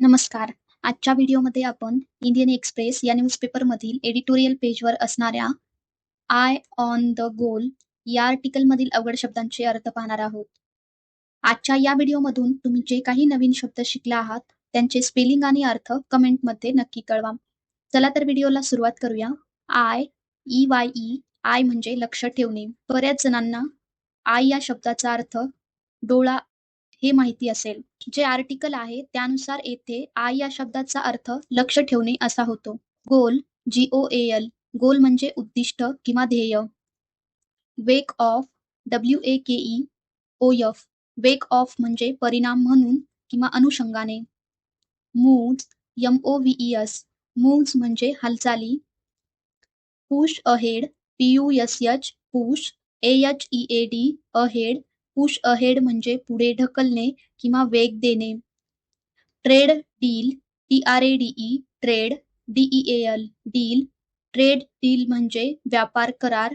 नमस्कार. आजच्या व्हिडिओमध्ये आपण इंडियन एक्सप्रेस या न्यूजपेपरमधील एडिटोरियल पेजवर असणाऱ्या आय ऑन द गोल या आर्टिकलमधील अवघड शब्दांचे अर्थ पाहणार आहोत. आजच्या या व्हिडिओमधून तुम्ही जे काही नवीन शब्द शिकला आहात त्यांचे स्पेलिंग आणि अर्थ कमेंटमध्ये नक्की कळवा. चला तर व्हिडिओला सुरुवात करूया. Eye E Y E eye म्हणजे लक्ष ठेवणे. बऱ्याच जणांना आय या शब्दाचा अर्थ डोळा हे माहिती असेल. जे आर्टिकल आहे त्यानुसार येथे आय या शब्दाचा अर्थ लक्ष ठेवणे असा होतो. गोल जी ओ ए एल गोल म्हणजे उद्दिष्ट किंवा ध्येय. Wake of W A K E O F wake of म्हणजे परिणाम म्हणून किंवा अनुषंगाने. Moves M O V S moves म्हणजे हालचाली. Push ahead P U S H push A H E A D ahead push ahead म्हणजे पुढे ढकलणे किंवा वेग देणे. Trade deal T R A D E trade D L deal trade deal म्हणजे व्यापार करार.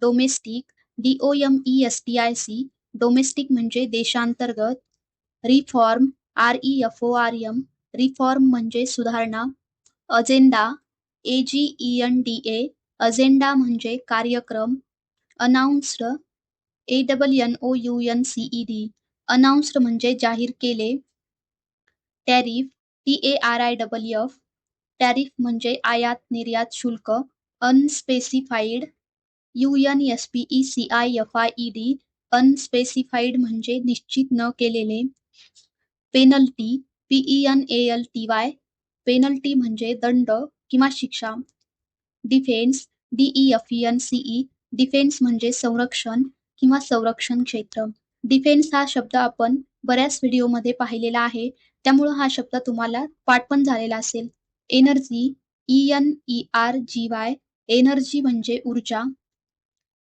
Domestic D O M E S T I C domestic म्हणजे देशांतर्गत. Reform R E F O R M reform म्हणजे सुधारणा. Agenda A G E N D A agenda म्हणजे कार्यक्रम. Announced A double N O U N C E D announced म्हणजे जाहीर केले. Tariff T A R I double F tariff म्हणजे आयात निर्यात शुल्क. Unspecified U N S P E C I F I E D unspecified म्हणजे निश्चित न केलेले. Penalty P E N A L T Y penalty म्हणजे दंड किंवा शिक्षा. Defence D E F N C E defence म्हणजे संरक्षण किंवा संरक्षण क्षेत्र. डिफेन्स हा शब्द आपण बऱ्याच व्हिडिओमध्ये पाहिलेला आहे त्यामुळं हा शब्द तुम्हाला पाठ पण झालेला असेल. Energy E N E R G Y energy म्हणजे ऊर्जा.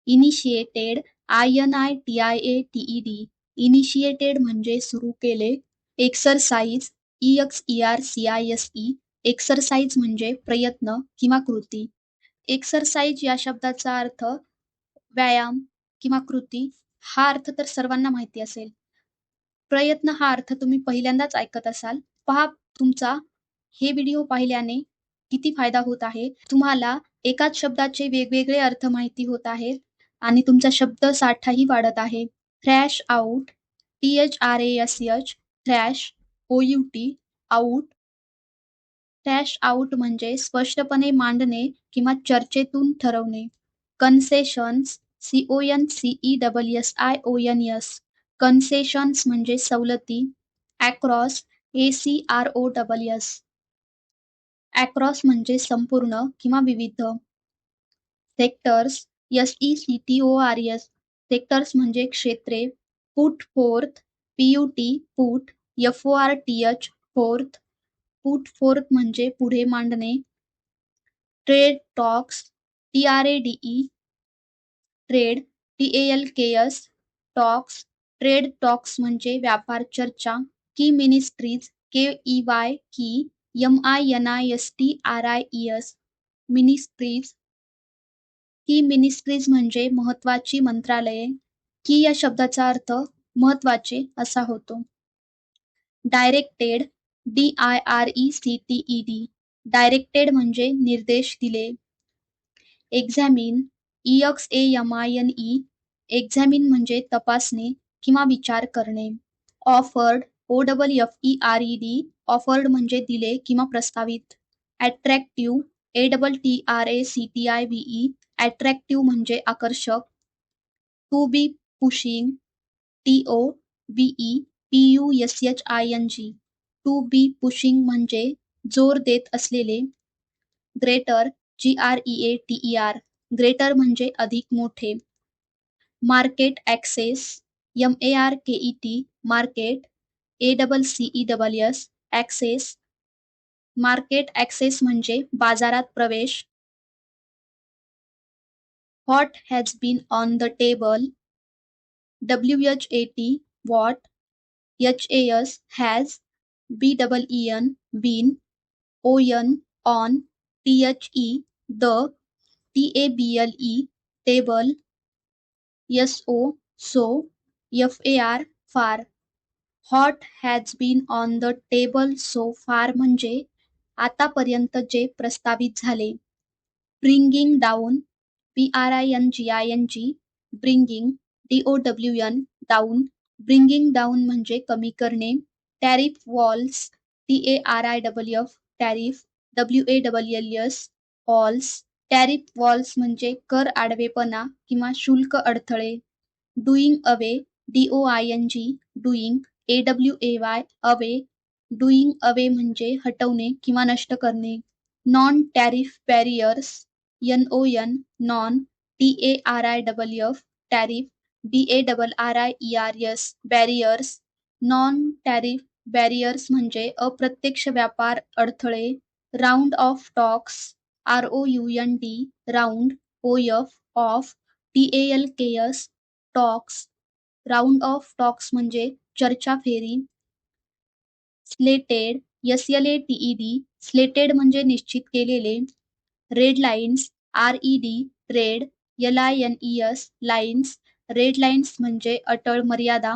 Initiated I N I T I A T E D initiated म्हणजे सुरू केले. Exercise E X E R C I S E exercise म्हणजे प्रयत्न किंवा कृती. एक्सरसाइज या शब्दाचा अर्थ व्यायाम किंवा कृती हा अर्थ तर सर्वांना माहिती असेल. प्रयत्न हा अर्थ तुम्ही पहिल्यांदाच ऐकत असाल. पहा तुमचा हे व्हिडिओ पाहिल्याने किती फायदा होत आहे. तुम्हाला एकाच शब्दाचे वेगवेगळे अर्थ माहिती होत आहेत आणि तुमचा शब्द साठाही वाढत आहे. Thrash out T H R A S H thrash O U T out thrash out म्हणजे स्पष्टपणे मांडणे किंवा चर्चेतून ठरवणे. Concessions C O N C E double S I O N S concessions म्हणजे सवलती. Across A C R O double S across म्हणजे संपूर्ण किंवा विविध. Sectors S E C T O R S sectors म्हणजे क्षेत्रे. Put forth P U T put F O R T H forth put forth म्हणजे पुढे मांडणे. Trade talks T R A D E trade T A L K S talks trade talks म्हणजे व्यापार चर्चा. Key ministries K E Y key M I N I S T R I E S ministries key ministries म्हणजे महत्वाची मंत्रालये. की या शब्दाचा अर्थ महत्त्वाचे असा होतो. Directed D I R E C T E D directed म्हणजे निर्देश दिले. Examine E X A M I N E examine म्हणजे तपासणे किंवा विचार करणे. Offered O double F E R E D offered म्हणजे दिले किंवा प्रस्तावित. Attractive A double T R A C T I V E attractive म्हणजे आकर्षक. To be pushing T O B E P U S H I N G to be pushing म्हणजे जोर देत असलेले. Greater G R E A T E R greater म्हणजे अधिक मोठे. Market access M A R K E T market A double C E double S access. Market access म्हणजे बाजारात प्रवेश. What has been on the table W H A T what H A S has B double E N been O N on T H E the T A B L E table S O so F A R far. What has been on the table so far म्हणजे आतापर्यंत जे प्रस्तावित झाले. Bringing down P R I N G I N G bringing D O W N down. Bringing down म्हणजे कमी करणे tariff walls T A R I W F tariff W A W L S walls tariff walls म्हणजे कर आडवेपणा किंवा शुल्क अडथळे. Doing away D O I N G doing A W A Y away doing away म्हणजे हटवणे किंवा नष्ट करणे. Non tariff barriers N O N non T A R I double F tariff D A double R I E R S barriers non tariff barriers म्हणजे अप्रत्यक्ष व्यापार अडथळे round of talks R O U N D round O F of T A L K S talks round of talks म्हणजे चर्चा फेरी. Slated S L A T E D slated म्हणजे निश्चित केलेले. Red lines R E D red L I N E S lines red lines म्हणजे अटळ मर्यादा.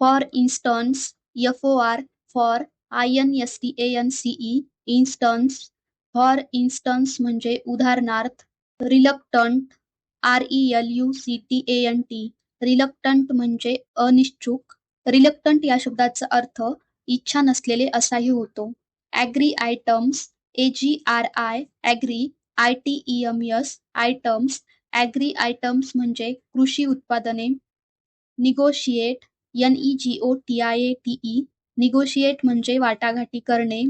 For instance F O R for I N S T A N C E instance for instance म्हणजे उदाहरणार्थ reluctant R E L U C T A N T reluctant म्हणजे अनिच्छुक reluctant या शब्दाचा अर्थ इच्छा नसलेले असाही होतो. Agri items A G R I agri I T E M S items agri items म्हणजे कृषी उत्पादने. Negotiate N E G O T I A T E negotiate म्हणजे वाटाघाटी करणे.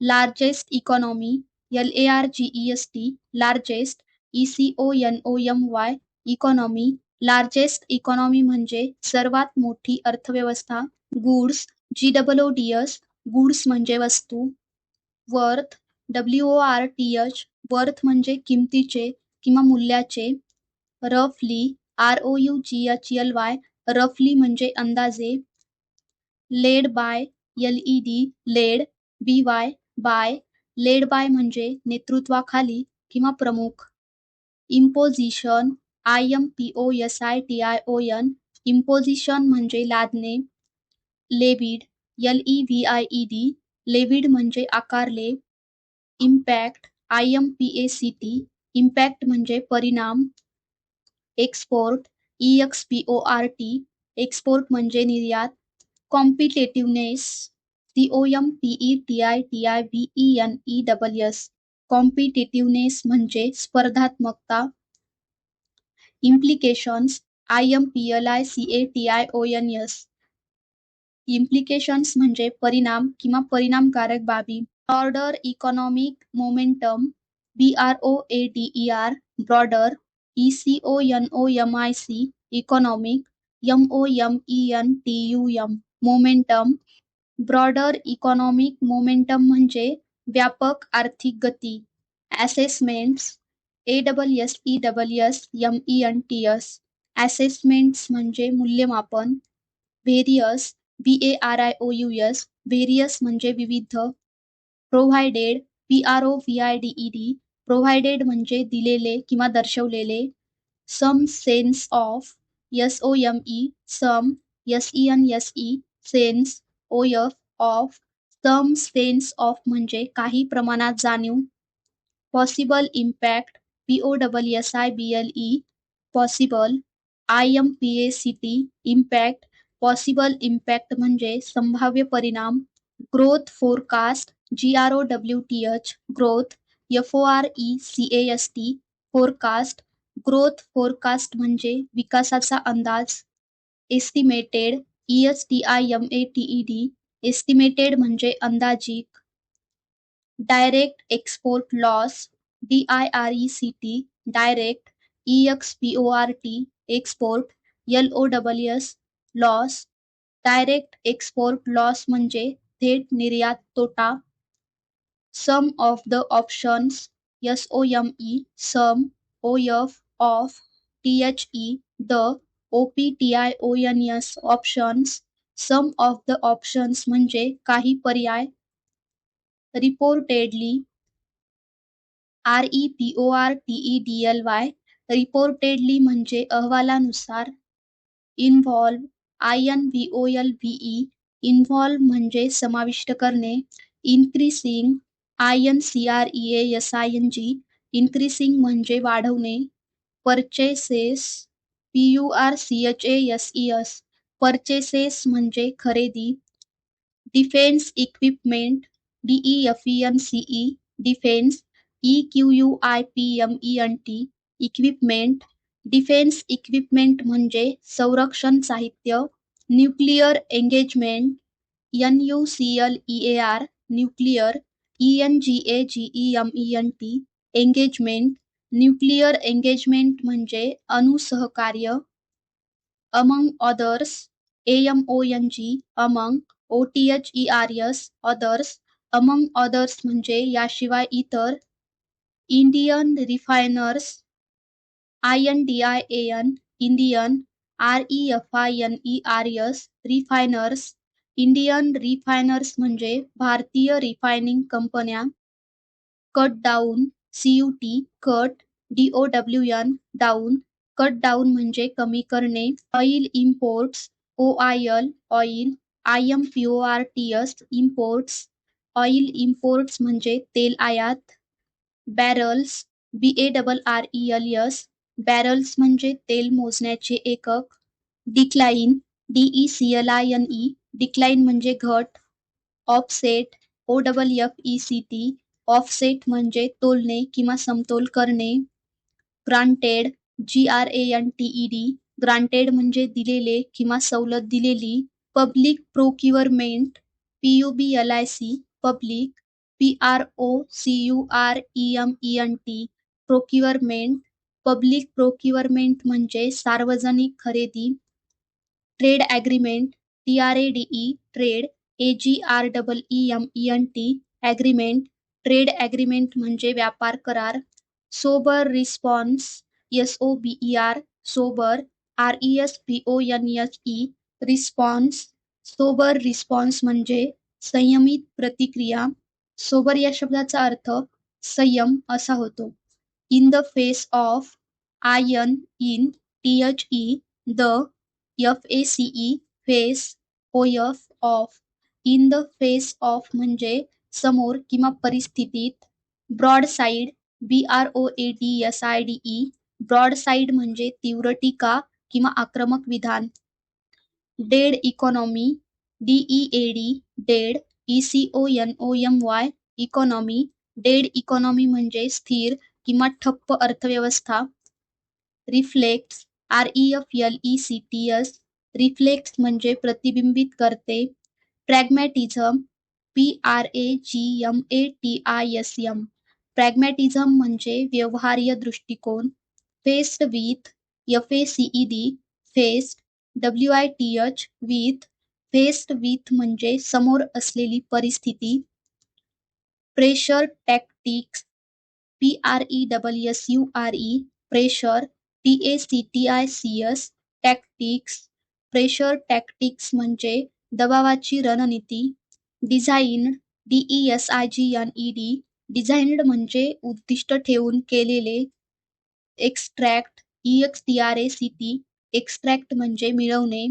Largest economy L A R G E S T largest E C O N O M Y economy largest economy म्हणजे सर्वात मोठी अर्थव्यवस्था, goods G double O D S goods म्हणजे वस्तू worth W O R T H worth म्हणजे किमतीचे किंवा मूल्याचे रफली R O you G H L Y रफली म्हणजे अंदाजे led by L D laid B y by led by म्हणजे नेतृत्वाखाली किंवा प्रमुख. Imposition I M P O S I T I O N imposition म्हणजे लादणे. Levied L E V I E D levied म्हणजे आकारले. Impact I M P A C T impact म्हणजे परिणाम. Export E X P O R T export म्हणजे निर्यात. Competitiveness C O M P E T I T I V E N E double S competitiveness म्हणजे स्पर्धात्मकता. Implications I M P L I C A T I O N S implications म्हणजे परिणाम किंवा परिणामकारक बाबी. Broader economic momentum B R O A D E R broader E C O N O M I C economic M O M E N T U M momentum broader economic momentum म्हणजे व्यापक आर्थिक गती assessments A double S E double S M E N T S assessments म्हणजे मूल्यमापन various B A R I O U S various म्हणजे विविध. Provided P R O V I D E D provided म्हणजे दिलेले किंवा दर्शवलेले. Some sense of S O M E some S E N S E sense O F of some sense of म्हणजे काही प्रमाणात जाणीव. Possible impact P O double S I B L E possible. I M P A C T impact. Possible impact म्हणजे संभाव्य परिणाम. Growth forecast G R O W T H growth. F O R E C A S T forecast. Growth forecast म्हणजे विकासाचा अंदाज. Estimated. E S T I M A T E D estimated म्हणजे अंदाजिक direct export loss D I R E C T direct E X P O R T export L O double S loss direct export loss म्हणजे थेट निर्यात तोटा. Some of the options S O M E some O F of T H E the O P T I O S options some of the options म्हणजे काही पर्याय. Reportedly R E P O R T E D L Y reportedly म्हणजे अहवालानुसार. Involve I N V O L V E involve म्हणजे समाविष्ट करणे. Increasing I N C R E S I N G increasing म्हणजे वाढवणे. Purchases P U R C H S E S purchases म्हणजे खरेदी. Defence equipment D E F E N C E defence E Q U I P M E N T equipment defence equipment म्हणजे संरक्षण साहित्य. Nuclear engagement N U C L E A R nuclear E N G A G E M E N T engagement nuclear engagement म्हणजे अणुसहकार्य. Among others A M O N G among O T H E R S others among others म्हणजे याशिवाय इतर Indian refiners I N D I A N Indian R E F I N E R S refiners Indian refiners म्हणजे भारतीय refining कंपन्या cut down C U T cut D O W N down cut down म्हणजे कमी करणे. Oil imports O I L oil I M P O R T S imports oil imports म्हणजे तेल आयात. Barrels B A double R E L S barrels म्हणजे तेल मोजण्याचे एकक. Decline D E C L I N E decline म्हणजे घट. Offset O double F E C T offset म्हणजे तोलणे किंवा समतोल करणे. Granted G R A N T E D granted म्हणजे दिलेले किंवा सवलत दिलेली public procurement P U B L I C public P R O C U R E M E N T procurement public procurement म्हणजे सार्वजनिक खरेदी. Trade agreement T R A D E trade A G R double E M E N T agreement trade agreement म्हणजे व्यापार करार sober response S O B E R sober R E S P O N H E response sober response म्हणजे संयमित प्रतिक्रिया. Sober या शब्दाचा अर्थ संयम असा होतो. In the face of I N in T H E the F A C E face O F of in the face of म्हणजे समोर किंवा परिस्थितीत broad side B R O A D S I D E broad side म्हणजे तीव्र टीका किंवा आक्रमक विधान. Dead economy D E A D dead E C O N O M Y economy dead economy म्हणजे स्थिर किंवा ठप्प अर्थव्यवस्था. Reflects R E F L E C T S reflects म्हणजे प्रतिबिंबित करते. Pragmatism P R A G M A T I S M pragmatism म्हणजे व्यवहार्य दृष्टिकोन. Faced with F A C E D faced W I T H with faced with म्हणजे समोर असलेली परिस्थिती. Pressure tactics P R E double S U R E pressure T A C T I C S tactics pressure tactics म्हणजे दबावाची रणनीती. Design E S I G N E D designed म्हणजे उद्दिष्ट ठेवून केलेले. Extract E X T R A C T extract म्हणजे मिळवणे.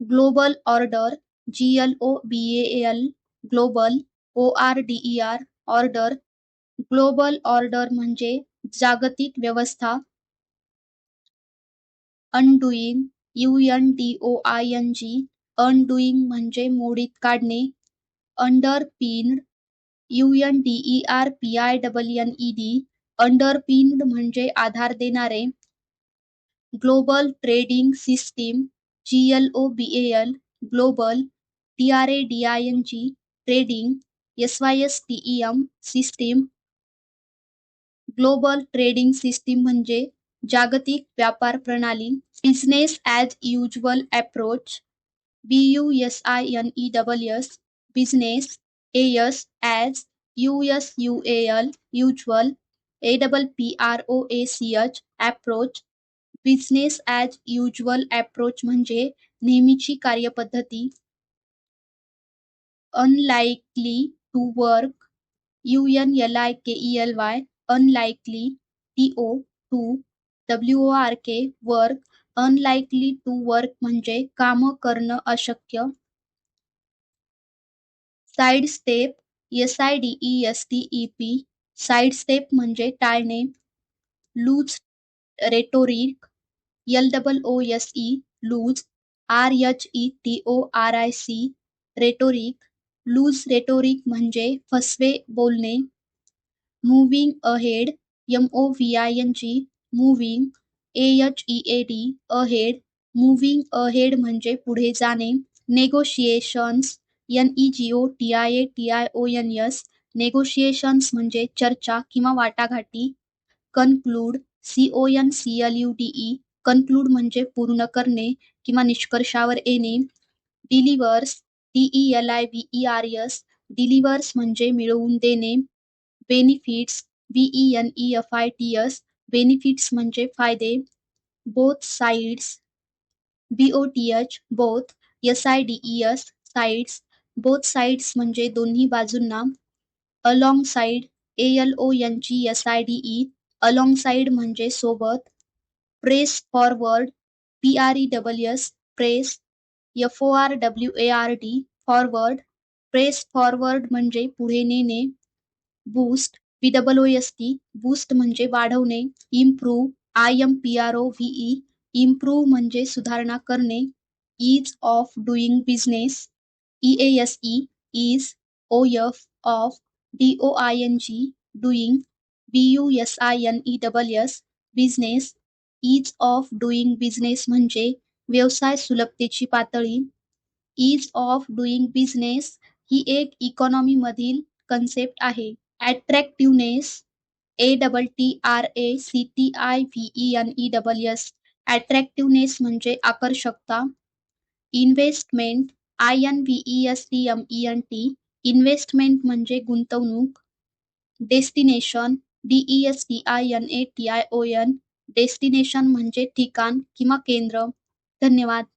Global order G L O B A L global O R D E R order global order म्हणजे जागतिक व्यवस्था. Undoing U N D O I N G undoing म्हणजे मोडीत काढणे. Underpinned U N D E R P I double N E D underpinned म्हणजे आधार देणारे global trading system G L O B L global T R A D I N G trading S Y S T E M system global trading system म्हणजे जागतिक व्यापार प्रणाली business as usual approach B U S I N E double S P R O A C H approach business as usual approach म्हणजे नेहमीची कार्यपद्धती unlikely to work U N L I K E L Y unlikely T O to W O R K work unlikely to work म्हणजे कामं करणं अशक्य side step S I D E S T E P side step म्हणजे टाळणे loose rhetoric L double O S E loose R H E T O R I C rhetoric loose rhetoric म्हणजे फसवे बोलणे. Moving ahead M O V I N G moving A H E A D ahead moving ahead म्हणजे पुढे जाणे. Negotiations N E G O T I A T I O N S negotiations म्हणजे चर्चा किंवा वाटाघाटी. Conclude C O N C L U D E conclude म्हणजे पूर्ण करणे किंवा निष्कर्षावर येणे. Delivers D E L I V E R S delivers म्हणजे मिळवून देणे. Benefits V E N E F I T S benefits म्हणजे फायदे. Both sides B O T H both S I D E S sides both sides म्हणजे दोन्ही बाजूंना along side A L O N S I D E along side म्हणजे सोबत press forward P R E S press F O R W A R D forward press forward म्हणजे पुढे नेणे boost P double O S T boost म्हणजे वाढवणे improve I M P R O V E improve म्हणजे सुधारणा करणे ease of doing business E A OF E DOING O BUSINEWS of G doing E double business ease of doing business म्हणजे व्यवसाय सुलभतेची पातळी. Ease of doing business ही एक इकॉनॉमीमधील कन्सेप्ट आहे. Attractiveness A double T R A C T I V E N E double S attractiveness म्हणजे आकर्षकता. Investment I N V E S T M E N T investment म्हणजे गुंतवणूक destination D E S T I N A T I O N destination म्हणजे ठिकाण किंवा केंद्र. धन्यवाद.